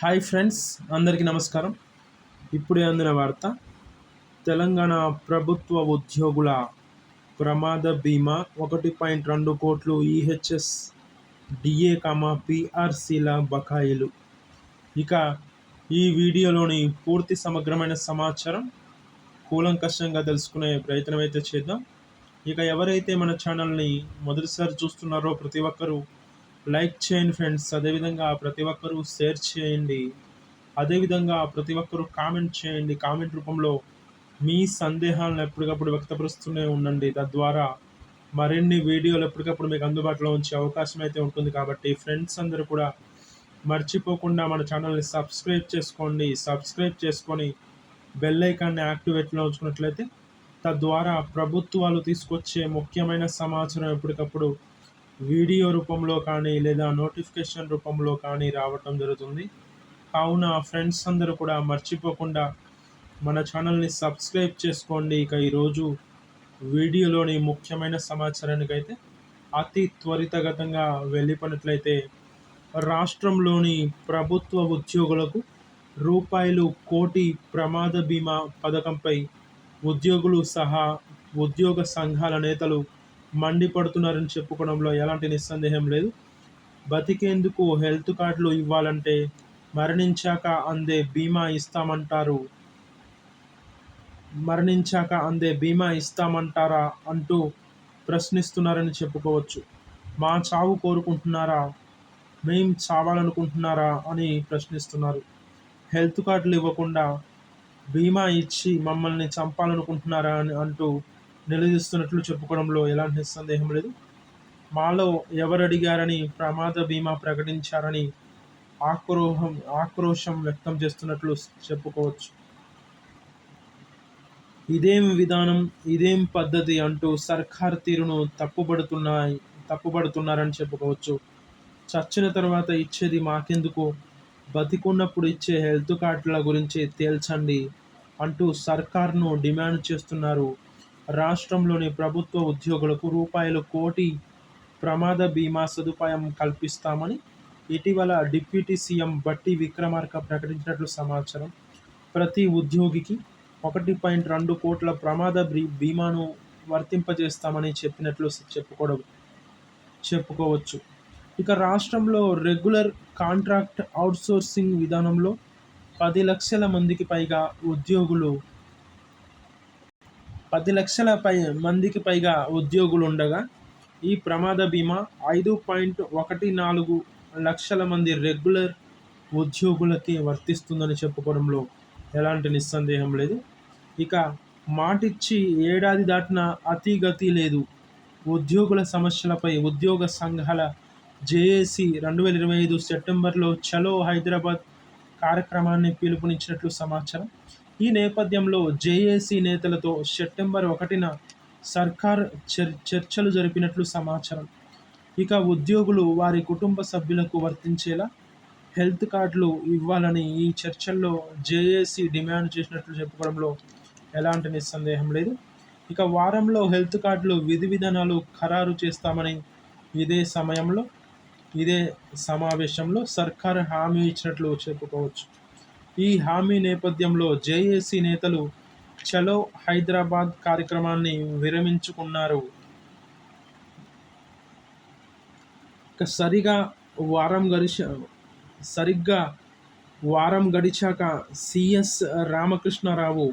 Hi friends అందరికీ నమస్కారం. ఇప్పుడే అందిన వార్త తెలంగాణ ప్రభుత్వ ఉద్యోగుల ప్రమాద బీమా ఒకటి పాయింట్ రెండు కోట్లు ఈహెచ్ఎస్ డిఏ కమా పిఆర్సీల బకాయిలు. ఇక ఈ వీడియోలోని పూర్తి సమగ్రమైన సమాచారం కూలంకషంగా తెలుసుకునే ప్రయత్నం అయితే చేద్దాం. ఇక ఎవరైతే మన ఛానల్ని మొదటిసారి చూస్తున్నారో ప్రతి ఒక్కరూ లైక్ చేయండి ఫ్రెండ్స్. అదేవిధంగా ప్రతి ఒక్కరూ షేర్ చేయండి. అదేవిధంగా ప్రతి ఒక్కరూ కామెంట్ చేయండి. కామెంట్ రూపంలో మీ సందేహాలను ఎప్పటికప్పుడు వ్యక్తపరుస్తూనే ఉండండి. తద్వారా మరిన్ని వీడియోలు ఎప్పటికప్పుడు మీకు అందుబాటులో ఉంచే అవకాశం అయితే ఉంటుంది కాబట్టి ఫ్రెండ్స్ అందరూ కూడా మర్చిపోకుండా మన ఛానల్ని సబ్స్క్రైబ్ చేసుకోండి. సబ్స్క్రైబ్ చేసుకొని బెల్ ఐకాన్ని యాక్టివేట్లో ఉంచుకున్నట్లయితే తద్వారా ప్రభుత్వాలు తీసుకొచ్చే ముఖ్యమైన సమాచారం ఎప్పటికప్పుడు వీడియో రూపంలో కానీ లేదా నోటిఫికేషన్ రూపంలో కానీ రావటం జరుగుతుంది. కావున ఫ్రెండ్స్ అందరూ కూడా మర్చిపోకుండా మన ఛానల్ని సబ్స్క్రైబ్ చేసుకోండి. ఇక ఈరోజు వీడియోలోని ముఖ్యమైన సమాచారానికి అయితే అతి త్వరితగతంగా వెళ్ళిపోయినట్లయితే రాష్ట్రంలోని ప్రభుత్వ ఉద్యోగులకు రూపాయలు కోటి ప్రమాద బీమా పథకంపై ఉద్యోగులు సహా ఉద్యోగ సంఘాల నేతలు మండిపడుతున్నారని చెప్పుకోవడంలో ఎలాంటి నిస్సందేహం లేదు. బతికేందుకు హెల్త్ కార్డులు ఇవ్వాలంటే మరణించాక అందే బీమా ఇస్తామంటారు. మరణించాక అందే బీమా ఇస్తామంటారా అంటూ ప్రశ్నిస్తున్నారని చెప్పుకోవచ్చు. మా చావు కోరుకుంటున్నారా? మేం చావాలనుకుంటున్నారా అని ప్రశ్నిస్తున్నారు. హెల్త్ కార్డులు ఇవ్వకుండా బీమా ఇచ్చి మమ్మల్ని చంపాలనుకుంటున్నారా అని అంటూ నిలదీస్తున్నట్లు చెప్పుకోవడంలో ఎలాంటి సందేహం లేదు. మాలో ఎవరు అడిగారని ప్రమాద బీమా ప్రకటించారని ఆక్రోహం ఆక్రోషం వ్యక్తం చేస్తున్నట్లు చెప్పుకోవచ్చు. ఇదేం విధానం ఇదేం పద్ధతి అంటూ సర్కార్ తీరును తప్పుబడుతున్నాయి తప్పుబడుతున్నారని చెప్పుకోవచ్చు. చచ్చిన తర్వాత ఇచ్చేది మాకెందుకు? బతికున్నప్పుడు ఇచ్చే హెల్త్ కార్డుల గురించి తేల్చండి అంటూ సర్కార్ను డిమాండ్ చేస్తున్నారు రాష్ట్రంలోని ప్రభుత్వ ఉద్యోగులకు రూపాయలు కోటి ప్రమాద బీమా సదుపాయం కల్పిస్తామని ఇటీవల డిప్యూటీ సీఎం బట్టి విక్రమార్క ప్రకటించినట్లు సమాచారం. ప్రతి ఉద్యోగికి ఒకటి పాయింట్ రెండు కోట్ల ప్రమాద బీమాను వర్తింపజేస్తామని చెప్పినట్లు చెప్పుకోవడం చెప్పుకోవచ్చు. ఇక రాష్ట్రంలో రెగ్యులర్ కాంట్రాక్ట్ అవుట్సోర్సింగ్ విధానంలో పది లక్షల మందికి పైగా ఉద్యోగులు పది లక్షల పై మందికి పైగా ఉద్యోగులు ఉండగా ఈ ప్రమాద బీమా ఐదు పాయింట్ ఒకటి నాలుగు లక్షల మంది రెగ్యులర్ ఉద్యోగులకి వర్తిస్తుందని చెప్పుకోవడంలో ఎలాంటి నిస్సందేహం లేదు. ఇక మాటిచ్చి ఏడాది దాటిన అతిగతి లేదు. ఉద్యోగుల సమస్యలపై ఉద్యోగ సంఘాల జేఏసీ రెండు వేల ఇరవై ఐదు సెప్టెంబర్లో చలో హైదరాబాద్ కార్యక్రమాన్ని పిలుపునిచ్చినట్లు సమాచారం. ఈ నేపథ్యంలో జేఏసీ నేతలతో సెప్టెంబర్ ఒకటిన సర్కార్ చర్చలు జరిపినట్లు సమాచారం. ఇక ఉద్యోగులు వారి కుటుంబ సభ్యులకు వర్తించేలా హెల్త్ కార్డులు ఇవ్వాలని ఈ చర్చల్లో జేఏసీ డిమాండ్ చేసినట్లు చెప్పుకోవడంలో ఎలాంటి నిస్సందేహం లేదు. ఇక వారంలో హెల్త్ కార్డులు విధి విధానాలు ఖరారు చేస్తామని ఇదే సమయంలో ఇదే సమావేశంలో సర్కార్ హామీ ఇచ్చినట్లు చెప్పుకోవచ్చు. ఈ హామీ నేపథ్యంలో జేఏసీ నేతలు చలో హైదరాబాద్ కార్యక్రమాన్ని విరమించుకున్నారు. సరిగా వారం గడిచ సరిగ్గా వారం గడిచాక సిఎస్ రామకృష్ణారావు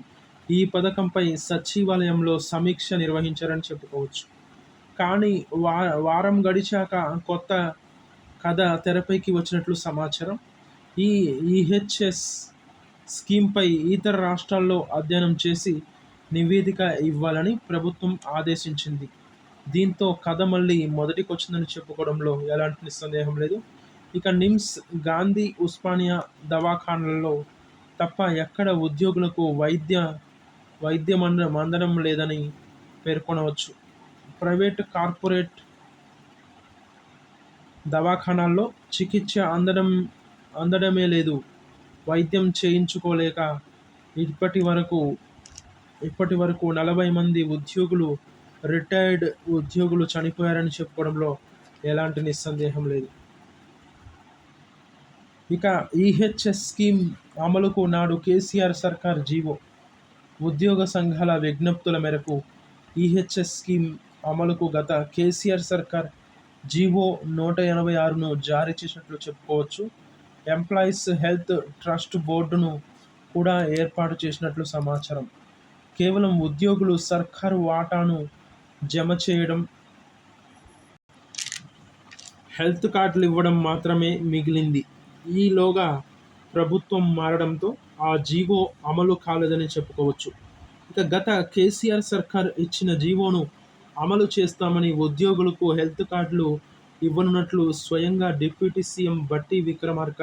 ఈ పథకంపై సచివాలయంలో సమీక్ష నిర్వహించారని చెప్పుకోవచ్చు. కానీ వా వారం గడిచాక కొత్త కథ తెరపైకి వచ్చినట్లు సమాచారం. ఈ ఈహెచ్ఎస్ స్కీమ్పై ఇతర రాష్ట్రాల్లో అధ్యయనం చేసి నివేదిక ఇవ్వాలని ప్రభుత్వం ఆదేశించింది. దీంతో కథ మళ్ళీ మొదటికి వచ్చిందని చెప్పుకోవడంలో ఎలాంటి సందేహం లేదు. ఇక నిమ్స్ గాంధీ ఉస్మానియా దవాఖానలలో తప్ప ఎక్కడ ఉద్యోగులకు వైద్య వైద్యం అందడం లేదని పేర్కొనవచ్చు. ప్రైవేట్ కార్పొరేట్ దవాఖానాల్లో చికిత్స అందడం అందడమే లేదు. వైద్యం చేయించుకోలేక ఇప్పటి వరకు ఇప్పటి వరకు నలభై మంది ఉద్యోగులు రిటైర్డ్ ఉద్యోగులు చనిపోయారని చెప్పుకోవడంలో ఎలాంటి నిస్సందేహం లేదు. ఇక ఈహెచ్ఎస్ స్కీమ్ అమలుకు నాడు కేసీఆర్ సర్కార్ జీవో. ఉద్యోగ సంఘాల విజ్ఞప్తుల మేరకు ఈహెచ్ఎస్ స్కీమ్ అమలుకు గత కేసీఆర్ సర్కార్ జీవో నూట ఎనభై ఆరును జారీ చేసినట్లు చెప్పుకోవచ్చు. ఎంప్లాయీస్ హెల్త్ ట్రస్ట్ బోర్డును కూడా ఏర్పాటు చేసినట్లు సమాచారం. కేవలం ఉద్యోగులు సర్కారు వాటాను జమ చేయడం హెల్త్ కార్డులు ఇవ్వడం మాత్రమే మిగిలింది. ఈలోగా ప్రభుత్వం మారడంతో ఆ జీవో అమలు కాలేదని చెప్పుకోవచ్చు. ఇక గత కేసీఆర్ సర్కార్ ఇచ్చిన జీవోను అమలు చేస్తామని ఉద్యోగులకు హెల్త్ కార్డులు ఇవ్వనున్నట్లు స్వయంగా డిప్యూటీ సీఎం బట్టి విక్రమార్క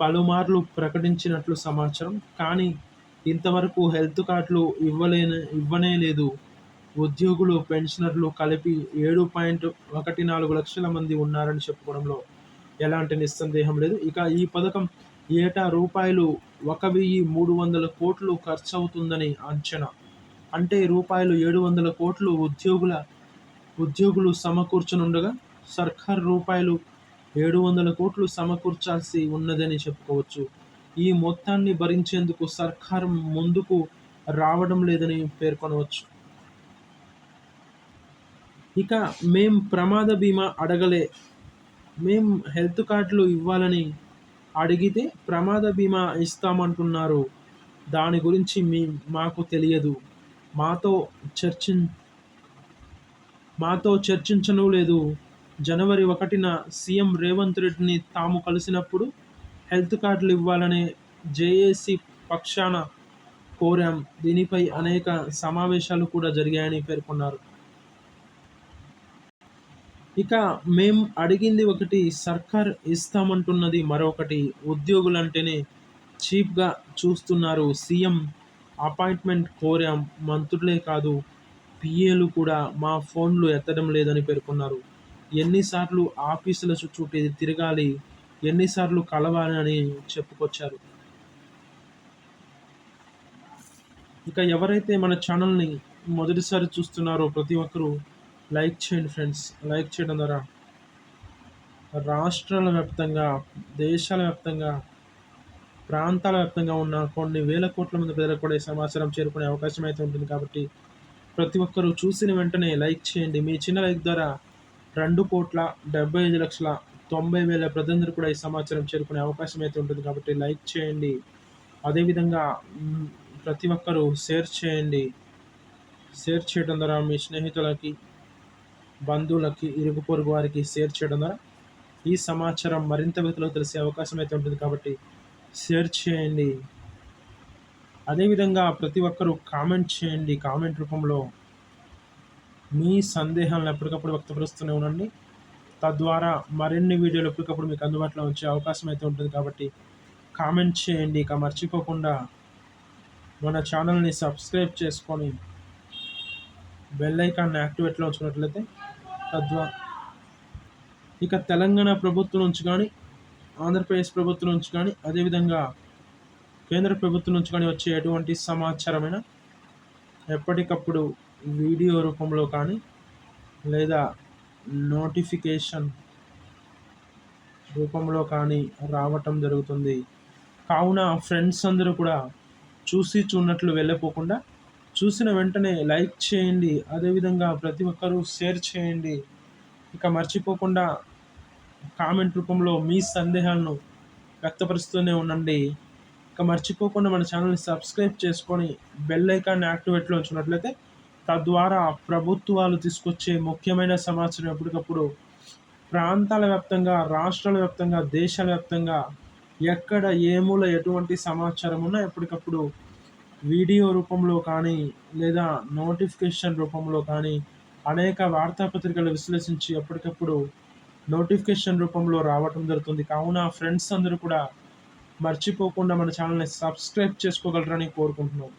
పలుమార్లు ప్రకటించినట్లు సమాచారం. కానీ ఇంతవరకు హెల్త్ కార్డులు ఇవ్వలేని ఇవ్వనే లేదు. ఉద్యోగులు పెన్షనర్లు కలిపి ఏడు పాయింట్ ఒకటి నాలుగు లక్షల మంది ఉన్నారని చెప్పుకోవడంలో ఎలాంటి నిస్సందేహం లేదు. ఇక ఈ పథకం ఏటా రూపాయలు ఒక వెయ్యి మూడు వందల కోట్లు ఖర్చు అవుతుందని అంచనా. అంటే రూపాయలు ఏడు వందల కోట్లు ఉద్యోగుల ఉద్యోగులు సమకూర్చనుండగా సర్కార్ రూపాయలు ఏడు వందల కోట్లు సమకూర్చాల్సి ఉన్నదని చెప్పుకోవచ్చు. ఈ మొత్తాన్ని భరించేందుకు సర్కార్ ముందుకు రావడం లేదని పేర్కొనవచ్చు. ఇక మేం ప్రమాద బీమా అడగలే. మేం హెల్త్ కార్డులు ఇవ్వాలని అడిగితే ప్రమాద బీమా ఇస్తామంటున్నారు. దాని గురించి మీ మాకు తెలియదు. మాతో చర్చిన్ మాతో చర్చించను లేదు. జనవరి ఒకటిన సీఎం రేవంత్ రెడ్డిని తాము కలిసినప్పుడు హెల్త్ కార్డులు ఇవ్వాలనే జేఏసీ పక్షాన కోరాం. దీనిపై అనేక సమావేశాలు కూడా జరిగాయని పేర్కొన్నారు. ఇక మేం అడిగింది ఒకటి సర్కార్ ఇస్తామంటున్నది మరొకటి. ఉద్యోగులంటేనే చీప్గా చూస్తున్నారు. CM appointment కోరాం. మంత్రులే కాదు పిఏలు కూడా మా ఫోన్లు ఎత్తడం లేదని పేర్కొన్నారు. ఎన్నిసార్లు ఆఫీసుల చుట్టూ తిరగాలి ఎన్నిసార్లు కలవాలి అని చెప్పుకొచ్చారు. ఇక ఎవరైతే మన ఛానల్ని మొదటిసారి చూస్తున్నారో ప్రతి ఒక్కరూ లైక్ చేయండి ఫ్రెండ్స్. లైక్ చేయడం ద్వారా రాష్ట్రాల వ్యాప్తంగా దేశాల వ్యాప్తంగా ప్రాంతాల వ్యాప్తంగా ఉన్న కొన్ని వేల కోట్ల మంది ప్రజలకు కూడా ఈ సమాచారం చేరుకునే అవకాశం అయితే ఉంటుంది. కాబట్టి ప్రతి ఒక్కరూ చూసిన వెంటనే లైక్ చేయండి. మీ చిన్న లైక్ ద్వారా రెండు కోట్ల డెబ్బై ఐదు లక్షల తొంభై వేల ప్రజలందరూ కూడా ఈ సమాచారం చేరుకునే అవకాశం అయితే ఉంటుంది కాబట్టి లైక్ చేయండి. అదేవిధంగా ప్రతి ఒక్కరూ షేర్ చేయండి. షేర్ చేయడం ద్వారా మీ స్నేహితులకి బంధువులకి ఇరుగు పొరుగు వారికి షేర్ చేయడం ద్వారా ఈ సమాచారం మరింత వ్యక్తులకు తెలిసే అవకాశం అయితే ఉంటుంది కాబట్టి షేర్ చేయండి. అదేవిధంగా ప్రతి ఒక్కరూ కామెంట్ చేయండి. కామెంట్ రూపంలో మీ సందేహాలను ఎప్పటికప్పుడు వ్యక్తపరుస్తూనే ఉండండి. తద్వారా మరిన్ని వీడియోలు ఎప్పటికప్పుడు మీకు అందుబాటులో వచ్చే అవకాశం అయితే ఉంటుంది కాబట్టి కామెంట్ చేయండి. ఇక మర్చిపోకుండా మన ఛానల్ని సబ్స్క్రైబ్ చేసుకొని బెల్ ఐకాన్ని యాక్టివేట్లో ఉంచుకున్నట్లయితే తద్వారా ఇక తెలంగాణ ప్రభుత్వం నుంచి కానీ ఆంధ్రప్రదేశ్ ప్రభుత్వం నుంచి కానీ అదేవిధంగా కేంద్ర ప్రభుత్వం నుంచి కానీ వచ్చే ఎటువంటి సమాచారమైన ఎప్పటికప్పుడు వీడియో రూపంలో కానీ లేదా నోటిఫికేషన్ రూపంలో కానీ రావటం జరుగుతుంది. కావున ఫ్రెండ్స్ అందరూ కూడా చూసి చూడనట్లు వెళ్ళిపోకుండా చూసిన వెంటనే లైక్ చేయండి. అదేవిధంగా ప్రతి ఒక్కరూ షేర్ చేయండి. ఇక మర్చిపోకుండా కామెంట్ రూపంలో మీ సందేహాలను వ్యక్తపరుస్తూనే ఉండండి. ఇక మర్చిపోకుండా మన ఛానల్ని సబ్స్క్రైబ్ చేసుకొని బెల్ ఐకాన్ని యాక్టివేట్లో ఉంచినట్లయితే తద్వారా ప్రభుత్వాలు తీసుకొచ్చే ముఖ్యమైన సమాచారం ఎప్పటికప్పుడు ప్రాంతాల వ్యాప్తంగా రాష్ట్రాల వ్యాప్తంగా దేశాల వ్యాప్తంగా ఎక్కడ ఏ మూల ఎటువంటి సమాచారం ఉన్నా ఎప్పటికప్పుడు వీడియో రూపంలో కానీ లేదా నోటిఫికేషన్ రూపంలో కానీ అనేక వార్తాపత్రికలు విశ్లేషించి ఎప్పటికప్పుడు నోటిఫికేషన్ రూపంలో రావటం జరుగుతుంది. కావున ఫ్రెండ్స్ అందరూ కూడా మర్చిపోకుండా మన ఛానల్ని సబ్స్క్రైబ్ చేసుకోగలరని కోరుకుంటున్నాం.